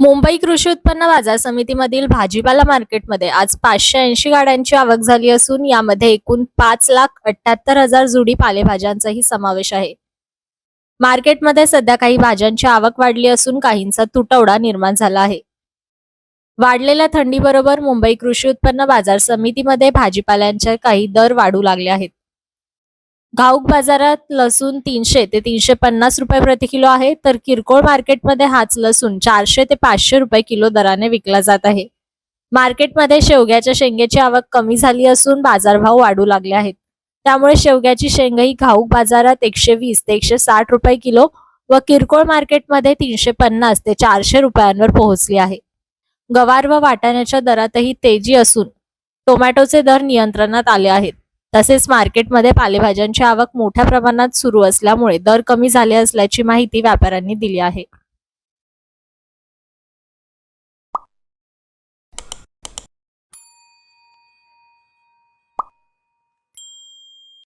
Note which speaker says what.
Speaker 1: मुंबई कृषी उत्पन्न बाजार समितीमधील भाजीपाला मार्केटमध्ये आज पाचशे ऐंशी गाड्यांची आवक झाली असून यामध्ये एकूण पाच लाख अठ्याहत्तर हजार जुडी पालेभाज्यांचाही समावेश आहे. मार्केटमध्ये सध्या काही भाज्यांची आवक वाढली असून काहींचा तुटवडा निर्माण झाला आहे. वाढलेल्या थंडीबरोबर मुंबई कृषी उत्पन्न बाजार समितीमध्ये भाजीपाल्यांचे काही दर वाढू लागले आहेत. घाऊक बाजारात लसूण तीनशे ते तीनशे पन्नास रुपये प्रति किलो आहे. तर किरकोळ मार्केटमध्ये हाच लसूण चारशे ते पाचशे रुपये किलो दराने विकला जात आहे. मार्केटमध्ये शेवग्याच्या शेंगेची आवक कमी झाली असून बाजारभाव वाढू लागले आहेत. त्यामुळे शेवग्याची शेंगही घाऊक बाजारात एकशे वीस ते एकशे साठ रुपये किलो व किरकोळ मार्केटमध्ये तीनशे पन्नास ते चारशे रुपयांवर पोहोचली आहे. गवार व वाटाण्याच्या दरातही तेजी असून टोमॅटोचे दर नियंत्रणात आले आहेत. तसेच मार्केटमध्ये पालेभाज्यांची आवक मोठ्या प्रमाणात सुरू असल्यामुळे दर कमी झाले असल्याची माहिती व्यापाऱ्यांनी दिली आहे.